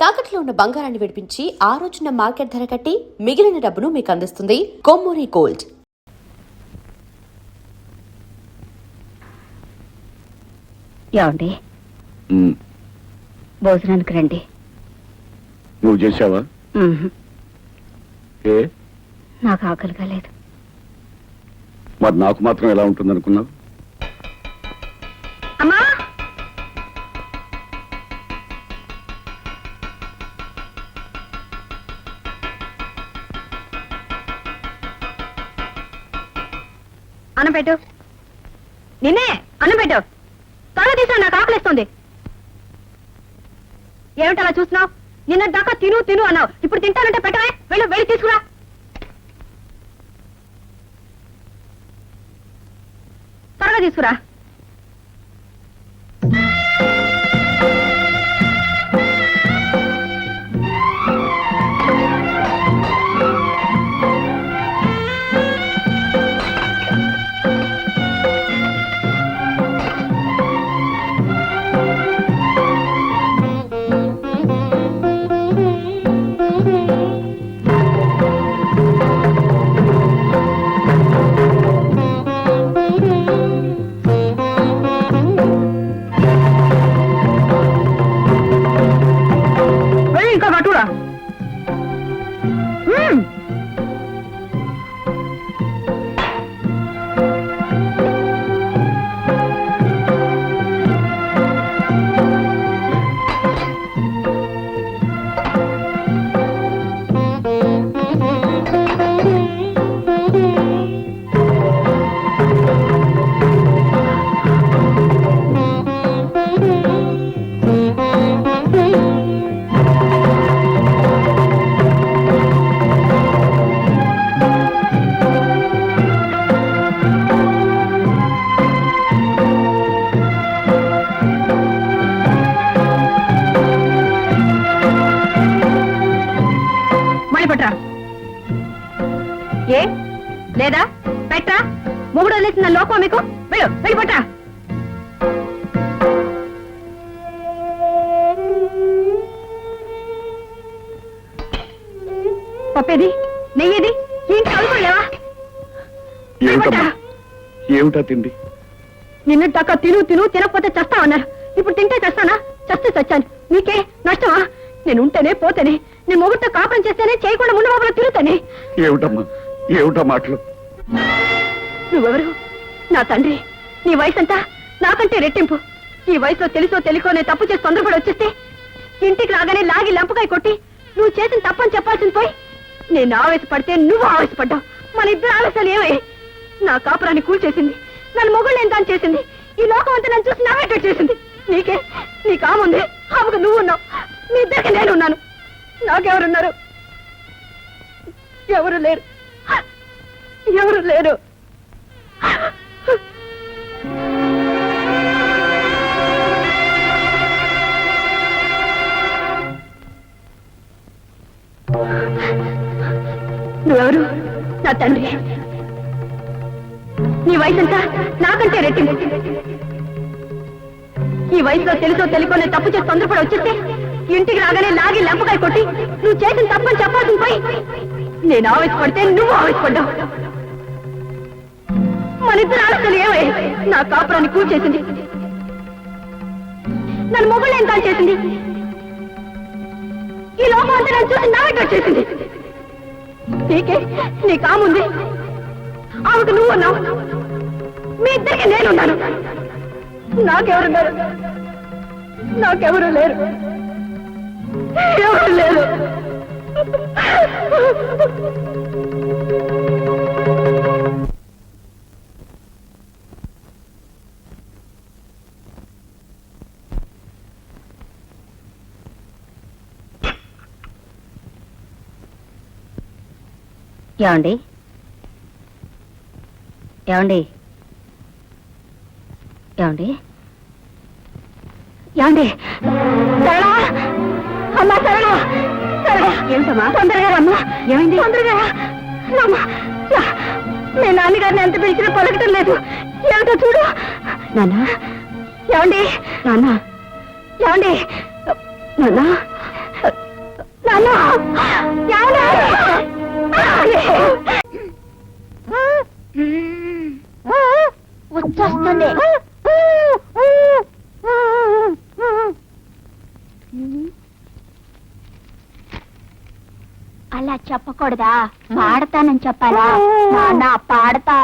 తాకట్లో ఉన్న బంగారాన్ని విడిపించి ఆ రోజున మార్కెట్ ధర కట్టి మిగిలిన డబ్బును మీకు అందిస్తుంది కొమ్మూరి గోల్డ్. ఏమండి? ఉమ్, భోజనానికి రండి. నువ్వు చేసావా. ఏ? నాకు ఆకలిగా లేదు. మరి నాకు మాత్రం ఎలా ఉంటుంది అనుకున్నావు అమ్మా! ఏమిటి అలా చూస్తున్నావు? నిన్న దాకా తిను తిను అన్నావు. ఇప్పుడు తింటానంటే పెట్టవే. వెళ్ళు వెళ్ళి తీసుకురా. త్వరగా తీసుకురా. వదిలేసిన లోకం మీకు? వెళ్ళు వెళ్ళి పట్రా. పప్పేది నెయ్యేది? ఏంటి కలుపులేవా ఏమిటమ్మా ఏమిటా తిండి? నిన్న దాకా తిను తిను తినకపోతే చస్తావన్నారు ఇప్పుడు తింటే చస్తానా? చస్తే చచ్చాను. నీకే నష్టమా? నేను ఉంటేనే పోతేనే. నేను మొగుడితో కాపురం చేస్తేనే చేయకుండా ముందు బాబులో తిరుగుతానే. ఏమిటమ్మా? ఏమిటా మాటలు? నువ్వెవరు? నా తండ్రి. నీ వయసు అంతా నాకంటే రెట్టింపు. ఈ వయసులో తెలుసో తెలికో తప్పు చేసి తొందరపడి వచ్చేస్తే ఇంటికి రాగానే లాగి లంపకాయ కొట్టి నువ్వు చేసిన తప్పని చెప్పాల్సింది పోయి నేను ఆవేశపడితే నువ్వు ఆవేశపడ్డావు. మన ఇద్దరు ఆవేశాలు ఏమై నా కాపురాన్ని కూల్చేసింది. నన్ను మొగుళ్ళు ఎంత చేసింది? ఈ లోకం అంతా నన్ను చూసి నవ్వేటట్టు చేసింది. నీకే నీ కాముంది ఆమెకు నువ్వు ఉన్నావు. నీ ఇద్దరికి నేను ఉన్నాను. నాకెవరున్నారు? ఎవరు లేరు. ఎవరు లేరు? నువ్వెవరు? నా తండ్రి. నీ వయసు ఎంత నాకంటే రెట్టింపు. ఈ వయసులో తెలుసో తెలికో తప్పు చేసి తొందరపడి వచ్చేస్తే ఇంటికి రాగానే లాగి లెంపకాయ కొట్టి నువ్వు చేసిన తప్పని చెప్పాల్సింది పోయి. నేను ఆవేశపడితే నువ్వు ఆవేశపడ్డావు. మన ఇద్దరు ఆలోచనలు ఏమై నా కాపురాన్ని కూల్చేసింది. నన్ను మొబైల్ ఎంత చేసింది? ఈ లోకం అంతా నన్ను చూసి నావేట వచ్చేసింది. నీకే నీ కాముంది. ఆవిడ నువ్వు ఉన్నావు మీ ఇద్దరికి నేనున్నాను. నాకెవరున్నారు? నాకెవరు లేరు. ఎవరు లేరు. ఏమండి? ఏమండి? ఏమండి? ఏమండి? సరళా! అమ్మా సరళ! సరళ! ఏమిటమ్మా? తొందరగా రమ్మా! ఏమైంది? తొందరగా. మీ నాన్నగారిని ఎంత పిలిచినా పలకటం లేదు. ఏమిటో చూడు. నాన్న? ఏమండి? నాన్న? ఏమండి? నాన్న? వచ్చేస్తుంది అలా చెప్పకూడదా? పాడతానని చెప్పాలా? నాన్న పాడతా.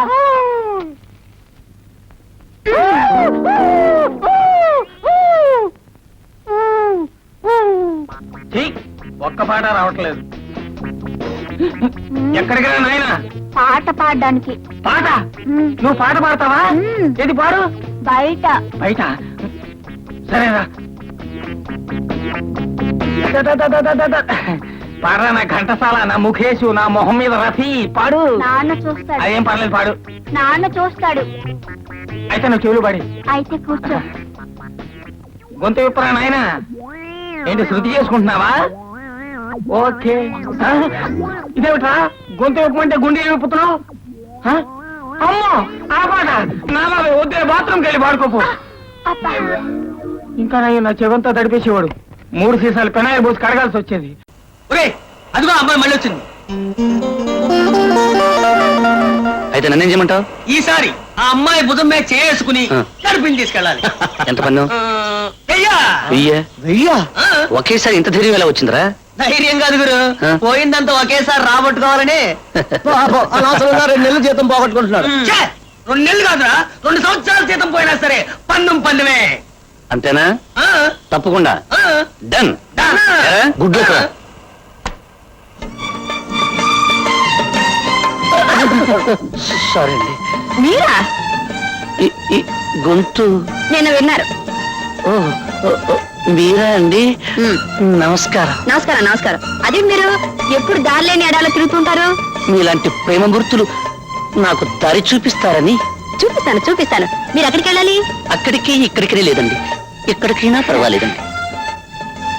ఒక్క పాట రావట్లేదు. ఎక్కడికి నాయనా? పాట పాడడానికి. పాట? నువ్వు పాట పాడతావా. ఏది పాడు? బయట. బయట? సరేరా. పాడరా నా ఘంటసాల నా ముఖేషు నా మొహం మీద రఫీ పాడు. నాన్న చూస్తాడు. అదేం పర్లేదు పాడు. నాన్న చూస్తాడు. అయితే నువ్వు చెవులు పాడి. అయితే కూర్చో. గొంతు విప్పరా నాయన? ఏంటి శృతి చేసుకుంటున్నావా? ఓకే? ఇదేమిట్రా? గొంతు విప్పమంటే గుండె ఆ? అమ్మో ఆ పాట నా బాబు వద్దే బాత్రూమ్కి వెళ్ళి పాడుకోపు. ఇంకా నా నా చెవంతా తడిపేసేవాడు. మూడు సీసాలు పెనాయిల్ పోసి కడగాల్సి వచ్చేది. ఒరే అదిగో అమ్మాయి మళ్ళీ వచ్చింది. అయితే నన్నేం చేయమంటావు? ఈసారి ఆ అమ్మాయి భుజం మీద చేసుకుని. కడుపుని తీసుకెళ్ళాలి. ఎంత పన్ను? వెయ్యా? వెయ్యే? వెయ్యా? ఒకేసారి ఇంత ధైర్యం ఎలా వచ్చిందిరా? ధైర్యం కాదు గురు. పోయిందంతా ఒకేసారి రాబట్టుకోవాలని. అనవసరంగా రెండు నెలలు జీతం పోగొట్టుకుంటున్నాడు. రెండు నెలలు కాదురా. రెండు సంవత్సరాల జీతం పోయినా సరే పన్నం పన్నుమే. అంతేనా? ఆ, తప్పకుండా. ఆ. డన్. గుడ్ లక్ సారీ అండి. మీరా? గొంతు. నేను విన్నారు మీరా అండి. నమస్కారం. నమస్కారం నమస్కారం. అదే మీరు ఎప్పుడు దారిలేని ఎడాలో తిరుగుతుంటారు? మీలాంటి ప్రేమ గుర్తులు నాకు దారి చూపిస్తారని. చూపిస్తాను చూపిస్తాను. మీరు ఎక్కడికి వెళ్ళాలి? అక్కడికి ఇక్కడికి లేదండి. ఎక్కడికైనా పర్వాలేదండి.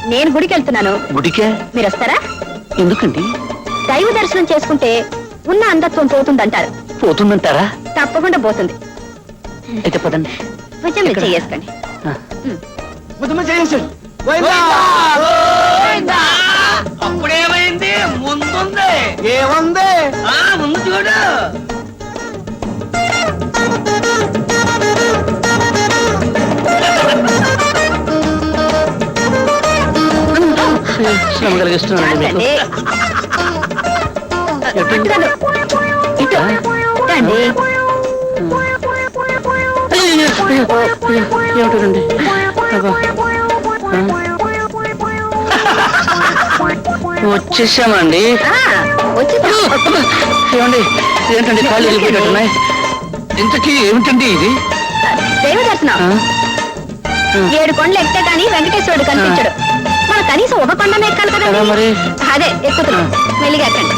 నేను గుడికి వెళ్తున్నాను. గుడికే? మీరు వస్తారా? ఎందుకండి? దైవ దర్శనం చేసుకుంటే ఉన్న అంధత్వం పోతుందంటారు. పోతుందంటారా? తప్పకుండా పోతుంది. అయితే పదండి. కొంచెం మీరు చేసుకోండి ఆ. అప్పుడేమైంది? ముందుంది. ఏముంది? ఆ ముందు చూడు. శ్రమ కలిగిస్తున్నానండి ఆ. వచ్చేసామండి. ఏమండి ఏంటండి కాళ్ళు వెళ్ళిపోయినట్టున్నాయి ఇంతకీ ఏమిటండి ఇది? దైవ దర్శనం ఆ? ఏడు కొండలు ఎక్కితే గానీ వెంకటేశ్వరుడు కనిపించడు. మన కనీసం ఒక కొండ ఎక్కాలి కదా. మరి? అదే ఎక్కుతున్నాం. మెల్లిగా ఎక్కండి.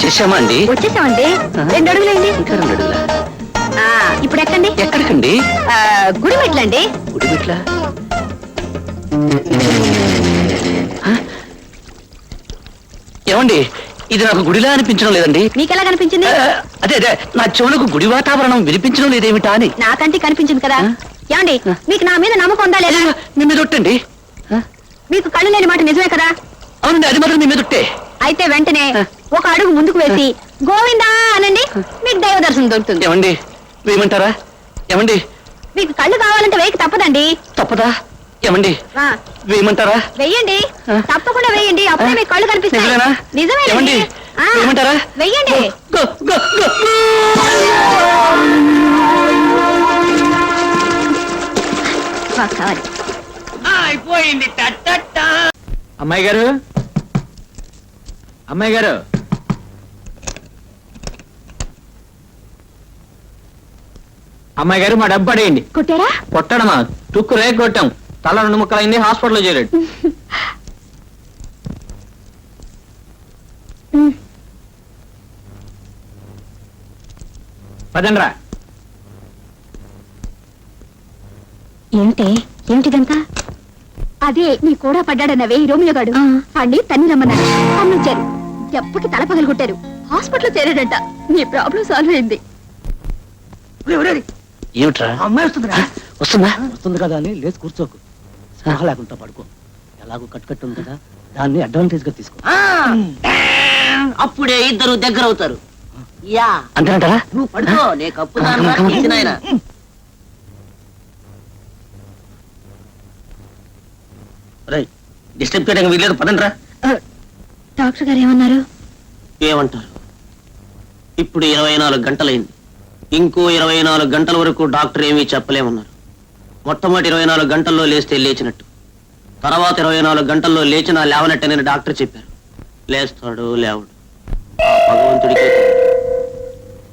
వచ్చేసామండి. వచ్చేసామండి. రెండు అడుగులేండి. ఇంకా రెండు అడుగులా? ఆ, ఇప్పుడు ఎక్కండి. ఎక్కడికండి? ఆ, గుడి మెట్లండి ఏమండి ఇది నాకు గుడిలా అనిపించడం లేదండి. మీకెలా కనిపించింది? ఆ, అదే అదే నా చెవులకు గుడి వాతావరణం వినిపించడం లేదేమిటా అని. నాకంటే కనిపించింది కదా. ఏమండి. మీకు నా మీద నమ్మకం ఉందా లేదా? మీ మీద ఒట్టండి. మీకు కళ్ళు లేని మాట నిజమే కదా? అవునండి అది మాత్రం మీ మీద ఒట్టే. అయితే వెంటనే. ఒక అడుగు ముందుకు వేసి గోవిందా అనండి మీకు దైవ దర్శనం దొరుకుతుంది ఏమండి వేయమంటారా ఏమండి మీకు కళ్ళు కావాలంటే వేయక తప్పదండి తప్పదా ఏమండి ఆ, వేయమంటారా వెయ్యండి. తప్పకుండా వేయండి అప్పుడే? మీకు కళ్ళు కనిపిస్తాయి నిజమేనా? నిజమేనండి ఏమండి? ఆ, వేయమంటారా? వెయ్యండి గో, గో, గో. ఆ, కావాలి అయిపోయింది టట్టట్టా. అమ్మాయి గారు అమ్మాయి గారు. అమ్మాయి గారు మా డబ్బు పడేయండి. కొట్టారా? కొట్టడమా? తుక్కు రేగ కొట్టాం. తల రెండు ముక్కలైంది హాస్పిటల్లో చేరాడు. పదండ్రా. ఏమిటి ఏమిటిదంతా అదే నీ కూడా పడ్డాడన్నవే ఈ రోమిలో గాడు వాడిని తన్ని రమ్మన్నాడు తన్నుంచారు. దెబ్బకి తల పగలు కొట్టారు హాస్పిటల్లో చేరాడంట. నీ ప్రాబ్లం సాల్వ్ అయింది. ఏమిట్రా? అమ్మాయి వస్తుందిరా. వస్తుందా? వస్తుంది కదా అని లేచి కూర్చోకు. స్పృహ లేకుండా పడుకో. ఎలాగో కట్ కట్ ఉంది కదా దాన్ని అడ్వాంటేజ్గా తీసుకో అప్పుడే ఇద్దరు దగ్గర అవుతారు. యా. అంతేనంటారా? నువ్వు పడుకో నే కప్పు నాయన డిస్టర్బ్ చేయడానికి వీలేదు పదండి రా డాక్టర్ గారు ఏమన్నారు? ఏమంటారు? ఇప్పుడు ఇరవై నాలుగు గంటలైంది. ఇంకో ఇరవై నాలుగు గంటల వరకు డాక్టర్ ఏమీ చెప్పలేమన్నారు. మొట్టమొదటి ఇరవై నాలుగు గంటల్లో లేస్తే లేచినట్టు. తర్వాత ఇరవై నాలుగు గంటల్లో లేచినా లేవనట్టని డాక్టర్ చెప్పారు. లేస్తాడు లేవడు. ఆ భగవంతుడికే తెలియదు.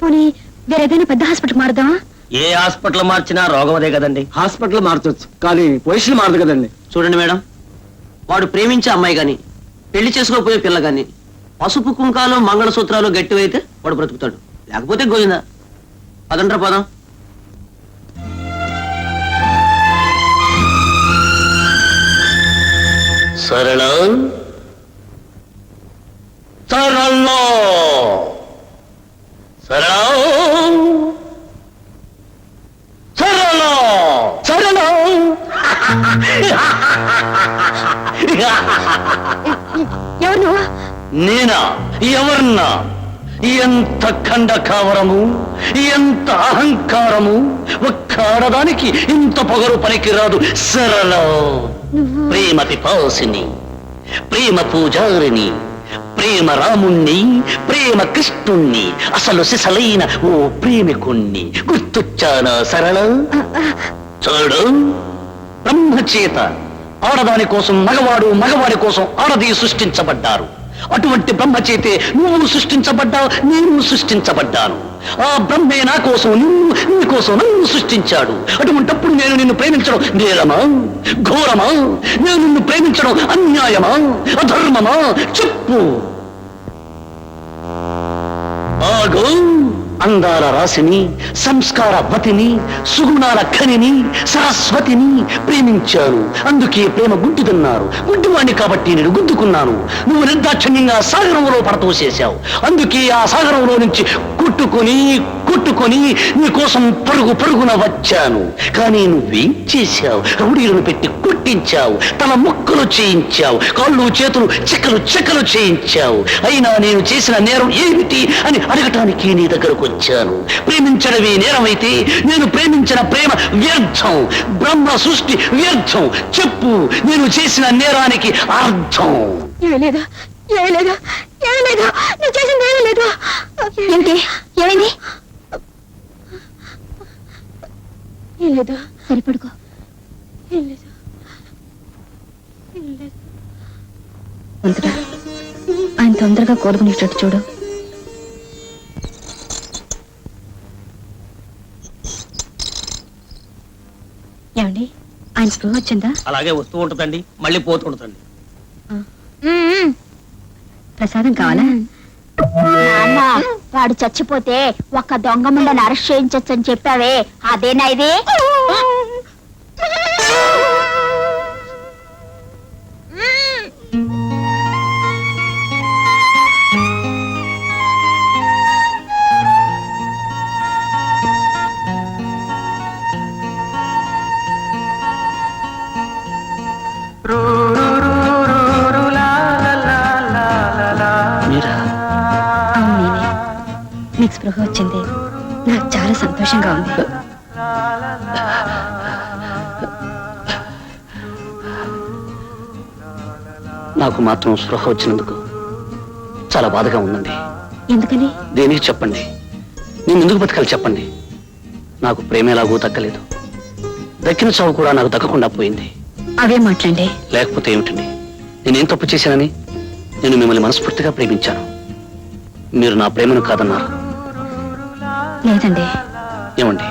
పోనీ వేరేదైనా పెద్ద హాస్పిటల్ మారుదామా? ఏ హాస్పిటల్ మార్చినా రోగం అదే కదండి. హాస్పిటల్ మార్చొచ్చు కానీ పొజిషన్ మారదు కదండి. చూడండి మేడం వాడు ప్రేమించే అమ్మాయి గాని పెళ్ళి చేసుకోకపోయే పిల్లగాని పసుపు కుంకాలు మంగళసూత్రాలు గట్టివైతే వాడు బ్రతుకుతాడు. లేకపోతే గోయిందా పదండ్రా పదం. సరళ సరళ సరళ సరళ సరళ ఎవరు నేనా? ఎవర్నా ఎంత ఖండ కావరము? ఎంత అహంకారము? ఒక్క ఆడదానికి ఇంత పొగరు పనికిరాదు సరళ ప్రేమ పిపాసిని ప్రేమ పూజారిని ప్రేమ రాముణ్ణి ప్రేమ కృష్ణుణ్ణి అసలు సిసలైన ఓ ప్రేమికుణ్ణి గుర్తొచ్చానా సరళ చూడు బ్రహ్మచేత. ఆడదాని కోసం మగవాడు మగవాడి కోసం ఆడది సృష్టించబడ్డారు. అటువంటి బ్రహ్మచేతే నువ్వు సృష్టించబడ్డావు నేను సృష్టించబడ్డాను. ఆ బ్రహ్మే నా కోసం నిన్ను నీ కోసం నన్ను సృష్టించాడు. అటువంటప్పుడు నేను నిన్ను ప్రేమించడం నేరమా? ఘోరమా? నేను నిన్ను ప్రేమించడం అన్యాయమా? అధర్మమా? చెప్పు. ఆగో. అందాల రాశిని సంస్కార వతిని సుగుణాల ఖనిని సరస్వతిని ప్రేమించాను అందుకే ప్రేమ గుడ్డిదన్నారు. గుడ్డివాణ్ణి కాబట్టి నేను గుద్దుకున్నాను. నువ్వు నిర్దాక్షిణ్యంగా సాగరంలో పడతోసేశావు. అందుకే ఆ సాగరంలో నుంచి కొట్టుకొని కొట్టుకొని నీ కోసం పరుగు పరుగున వచ్చాను. కానీ నువ్వేం చేశావు? రౌడీలను పెట్టి కొట్టించావు. తల ముక్కలు చేయించావు. కాళ్ళు చేతులు చెక్కలు చెక్కలు చేయించావు. అయినా నేను చేసిన నేరం ఏమిటి అని అడగటానికి నీ దగ్గరకు వచ్చాను. ప్రేమించడమే నేరమైతే నేను ప్రేమించిన ప్రేమ వ్యర్థం. బ్రహ్మ సృష్టి వ్యర్థం. చెప్పు నేను చేసిన నేరానికి అర్థం. ఏమీ లేదు. ఏమీ లేదు. ఏమీ లేదు. నువ్వు చేసింది ఏమీ లేదు. ఏంటి? ఏమైంది? ఏం లేదు. సరిపడుకో. ఏం లేదు. ఏం లేదు. అంతటా ఆయన తొందరగా కోలుకునేటట్టు చూడు. ఏమండి ఆయన స్పృహ వచ్చిందా? అలాగే వస్తూ ఉంటుందండి మళ్ళీ పోతుంటుందండి ప్రసాదం కావాలా? నాన్న వాడు చచ్చిపోతే ఒక్క దొంగ ముండని అరెస్ట్ చేయించొచ్చని చెప్పావే. అదేనా ఇది? నాకు మాత్రం స్పృహ వచ్చినందుకు చాలా బాధగా ఉందండి. ఎందుకని? దేనికి చెప్పండి. నేను ఎందుకు బతకాలి చెప్పండి. నాకు ప్రేమ ఎలాగూ దక్కలేదు దక్కిన చావు కూడా నాకు దక్కకుండా పోయింది. అవే మాట్లాడండి లేకపోతే ఏమిటండి? నేనేం తప్పు చేశానని? నేను మిమ్మల్ని మనస్ఫూర్తిగా ప్రేమించాను. మీరు నా ప్రేమను కాదన్నారు. లేదండి. ఏమండి?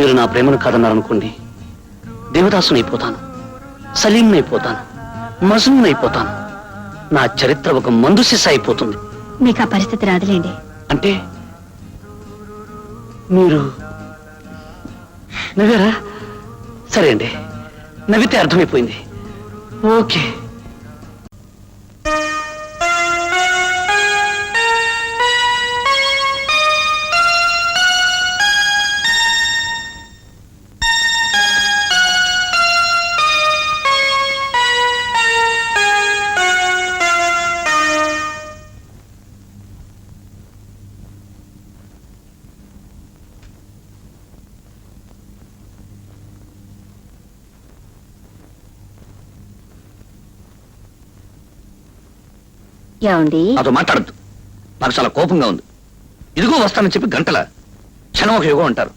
మీరు నా ప్రేమను కాదన్నారనుకోండి దేవదాసునైపోతాను సలీంనైపోతాను మజునైపోతాను నా చరిత్ర ఒక మందు సిస అయిపోతుంది. మీకు ఆ పరిస్థితి రాదులేండి. అంటే మీరు నవ్వారా? సరే అండి. నవ్వితే అర్థమైపోయింది. ఓకే. ఏమండి? నాతో మాట్లాడద్దు. నాకు చాలా కోపంగా ఉంది. ఇదిగో వస్తానని చెప్పి గంటల క్షణం ఒక యుగం అంటారు.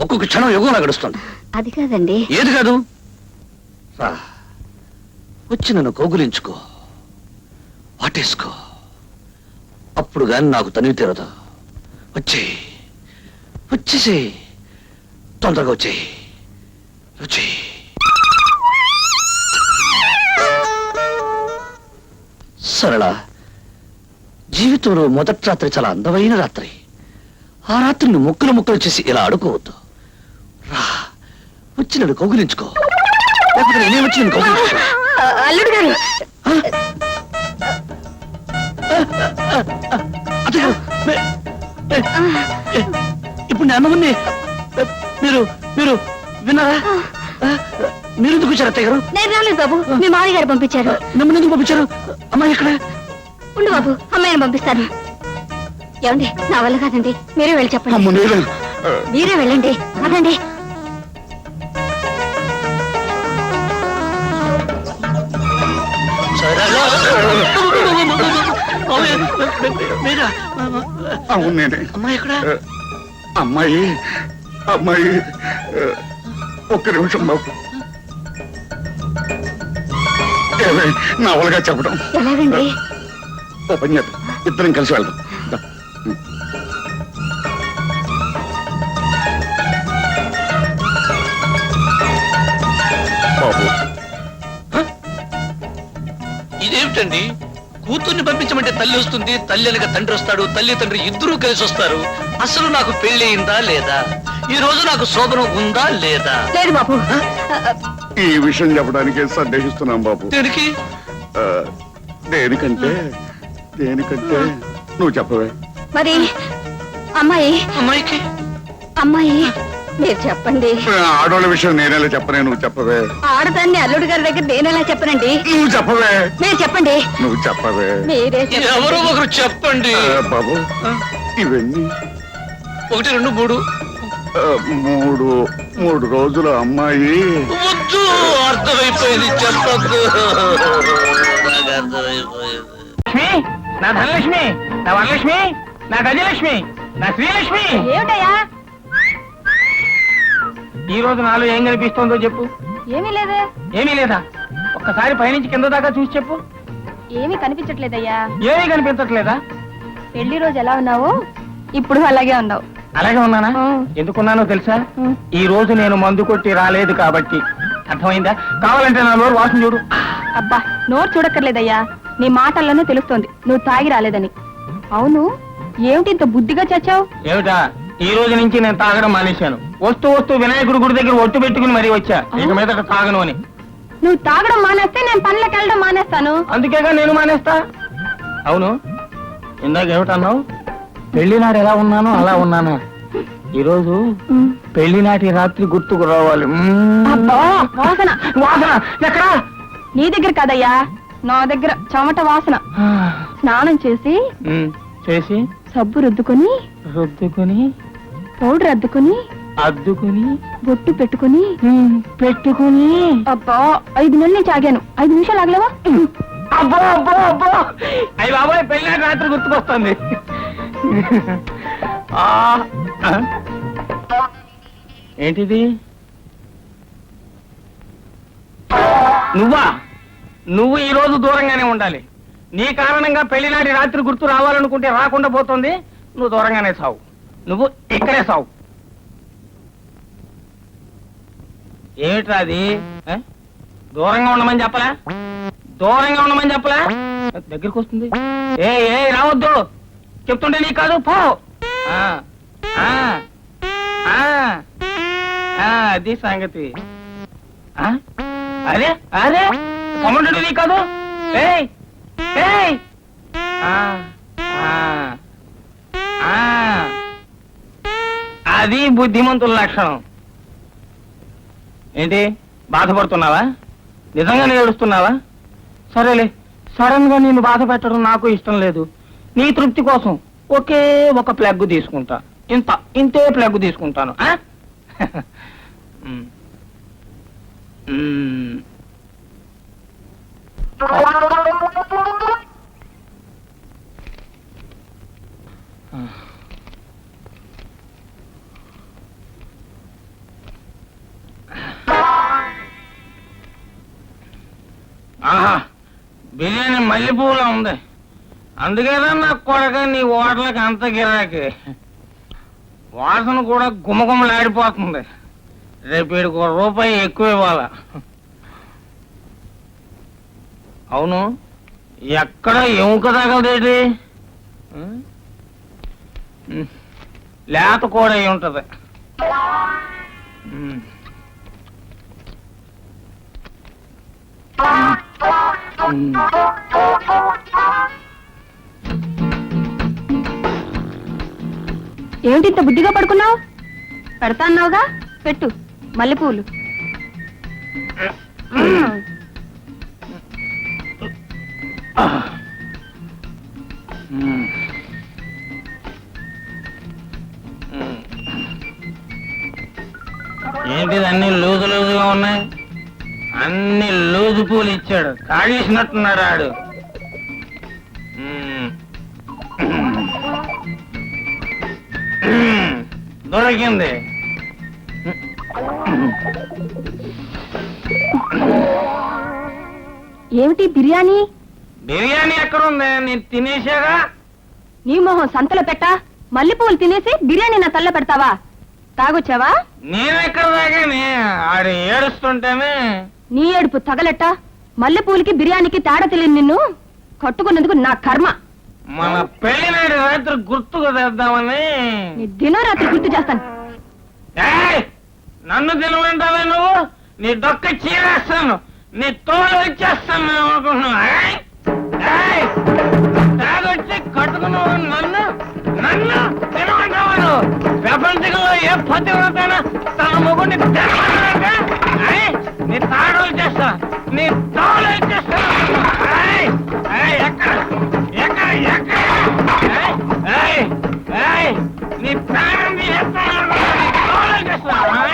ఒక్కొక్క క్షణం యుగంలా గడుస్తుంది అది కాదండి. ఏది కాదు? రా వచ్చి నన్ను కౌగులించుకో. వాటేసుకో. అప్పుడు గాని నాకు తనివి తీరదు. వచ్చే వచ్చేసి. తొందరగా వచ్చేయి వచ్చి. సరళ జీవితంలో మొదటి రాత్రి చాలా అందమైన రాత్రి. ఆ రాత్రిని ముక్కలు ముక్కలు చేసి ఇలా ఆడుకోవద్దు. రా వచ్చి నన్ను కౌగులించుకో. లేకపోతే నేనే వచ్చి అల్లుడు గారు. ఇప్పుడు నేను ఏ, మీరు మీరు విన్నారా? మీరు ఎందుకు వచ్చారు అత్తయ్య గారు? నేను రాలేదు బాబు. మీ మామయ్య గారు పంపించారు. మిమ్మల్ని ఎందుకు పంపించారు? అమ్మాయి ఎక్కడ? ఉండు బాబు అమ్మాయిని పంపిస్తాను. ఏమండి నా వల్ల కాదండి మీరే వెళ్ళి చెప్పండి. మీరే వెళ్ళండి అదండి అమ్మాయి ఎక్కడ? అమ్మాయి అమ్మాయి ఒక్క నిమిషం బాబు. నా వలగా చెప్పడం. ఎలాగండి? ఓ పని చేద్దాం. ఇద్దరం కలిసి వెళ్దాం. బాబు. ఇదేమిటండి? కూతుర్ని పంపించమంటే తల్లి వస్తుంది తల్లి అనక తండ్రి వస్తాడు తల్లి తండ్రి ఇద్దరూ కలిసి వస్తారు. అసలు నాకు పెళ్ళి అయిందా లేదా? ఈ రోజు నాకు శోభనం ఉందా లేదా? లేదు బాబు. ఈ విషయం చెప్పడానికే సందేహిస్తున్నాం బాబు. దేనికి? ఆ, దేనికంటే దేనికంటే నువ్వు చెప్పవే. మరి అమ్మాయి అమ్మాయికి? అమ్మాయి మీరు చెప్పండి. ఆడవాళ్ళ విషయం నేనేలా చెప్పనే నువ్వు చెప్పవే? ఆడదాన్ని అల్లుడు గారి దగ్గర నేనెలా చెప్పనండి? నువ్వు చెప్పవే. మీరు చెప్పండి. నువ్వు చెప్పవే. మీరే చెప్పండి. ఎవరో ఒకరు చెప్పండి. బాబు ఇవన్నీ. ఒకటి రెండు మూడు. మూడు మూడు రోజుల అమ్మాయి. వద్దు అర్థమైపోయింది చెప్పద్దు అర్థమైపోయింది. లక్ష్మి? నా ధనలక్ష్మి? నా వరలక్ష్మి? నా గజలక్ష్మి? నా శ్రీలక్ష్మి? ఏమిటయ్యా? ఈ రోజు నాలో ఏం కనిపిస్తోందో చెప్పు. ఏమీ లేదే. ఏమీ లేదా? ఒక్కసారి పైనుంచి కింద దాకా చూసి చెప్పు. ఏమీ కనిపించట్లేదయ్యా. ఏమీ కనిపించట్లేదా? పెళ్ళి రోజు ఎలా ఉన్నావు? ఇప్పుడు అలాగే ఉన్నావు. అలాగే ఉన్నానా. ఎందుకున్నానో తెలుసా. ఈ రోజు నేను మందు కొట్టి రాలేదు కాబట్టి. అర్థమైందా? కావాలంటే నా నోరు వాసన చూడు. అబ్బా నోరు చూడక్కర్లేదయ్యా. నీ మాటల్లోనే తెలుస్తోంది. నువ్వు తాగి రాలేదని. అవును? ఏమిటి ఇంత బుద్ధిగా చచ్చావు? ఏమిటా? ఈ రోజు నుంచి నేను తాగడం మానేశాను. వస్తూ వస్తూ వినాయకుడి గుడి దగ్గర ఒట్టు పెట్టుకుని మరీ వచ్చా. ఇక మీద తాగను అని. నువ్వు తాగడం మానేస్తే నేను పనులకు వెళ్ళడం మానేస్తాను. అందుకేగా నేను మానేస్తా? అవును. ఇందాక ఏమిటన్నావు? పెళ్ళి నాడు ఎలా ఉన్నానో అలా ఉన్నానా. ఈరోజు పెళ్ళి నాటి రాత్రి గుర్తుకు రావాలి. మ్మ్. అబ్బా వాసన. వాసన. ఎక్కడా? నీ దగ్గర కాదయ్యా. నా దగ్గర చెమట వాసన. స్నానం చేసి. చేసి సబ్బు రుద్దుకొని రుద్దుకుని పౌడర్ అద్దుకొని అద్దుకుని బొట్టు పెట్టుకొని. పెట్టుకుని. అబ్బా ఐదు నెలల నుంచి ఆగాను ఐదు నిమిషాలు ఆగలేవా? అబ్బో అబ్బో అబ్బో. అయ్యి బాబాయ్ నాటి రాత్రి గుర్తుకొస్తుంది. ఏంటిది? నువ్వా? నువ్వు ఈ రోజు దూరంగానే ఉండాలి. నీ కారణంగా పెళ్ళినాటి రాత్రి గుర్తు రావాలనుకుంటే రాకుండా పోతుంది. నువ్వు దూరంగానే సావు. నువ్వు ఇక్కడే సావు. ఏమిట్రా అది? దూరంగా ఉండమని చెప్పలా? దూరంగా ఉండమని చెప్పలా? దగ్గరికి వస్తుంది. ఏ ఏ రావద్దు. చెప్తుంటే నీకు కాదు పో. అది సంగతి. అదే అరే అరే. కమంటుంటే కాదు. ఏయ్ ఏయ్. ఆ, ఆ, ఆ. అది బుద్ధిమంతుల లక్షణం. ఏంటి బాధపడుతున్నావా? నిజంగానే ఏడుస్తున్నావా? సరేలే సడన్గా నేను బాధ పెట్టడం నాకు ఇష్టం లేదు. నీ తృప్తి కోసం ఒకే ఒక ప్లగ్ తీసుకుంటా. ఇంత ఇంతే ప్లగ్ తీసుకుంటాను. ఆ? ఆహా బిర్యానీ మల్లెపూలా ఉంది. అందుకేనా నా కొడక నీ ఓటలకి అంత గిరాకి. వాసన కూడా గుమగుమలాడిపోతుంది. రేపు వీడికి రూపాయి ఎక్కువ ఇవ్వాలా? అవును. ఎక్కడ ఎముక తగలదేటి. లేత కూడా అయి ఉంటది. ఏమిటి ఇంత బుద్ధిగా పడుకున్నావు? పెడతా అన్నావుగా? పెట్టు. మల్లెపూలు. ఏంటిది అన్ని లూజు లూజుగా ఉన్నాయి? అన్ని లూజు పూలు ఇచ్చాడు. కాడేసినట్టున్నాడు ఆడు. దొరికింది. ఏమిటి బిర్యానీ? బిర్యానీ ఎక్కడుంది? నేను తినేసాగా? నీ మొహం సంతలో పెట్టా? మల్లెపూలు తినేసి బిర్యానీ నా తల్ల పెడతావా? తాగొచ్చావా? ఆడు ఏడుస్తుంటేనే. నీ ఏడుపు తగలెట్ట? మల్లెపూలకి బిర్యానీకి తేడా తెలియని నిన్ను కట్టుకున్నందుకు నా కర్మ. మన పెళ్ళినాడు రాత్రి గుర్తుకు తెద్దామని. నీ దినరాత్రి గుర్తు చేస్తాను. ఏయ్! నన్ను తినమంటావే నువ్వు? నీ డొక్క చీరేస్తాను. నీ తోలు వచ్చేస్తాను నేను అనుకుంటున్నావు! తాగొచ్చి కట్టుకున్నావు నన్ను? నన్ను? తినమంటావాను ప్రపంచంలో ఏ పతివ్రతైనా తన మొగుడిని తినమంటారంటే నీ తాడు చేస్తా. నీ తాడలు చేస్తా. ఎక్కడ? ఎక్కడ? ఎక్కడ? నీ ప్రాణం చేస్తా తాడలు చేస్తా.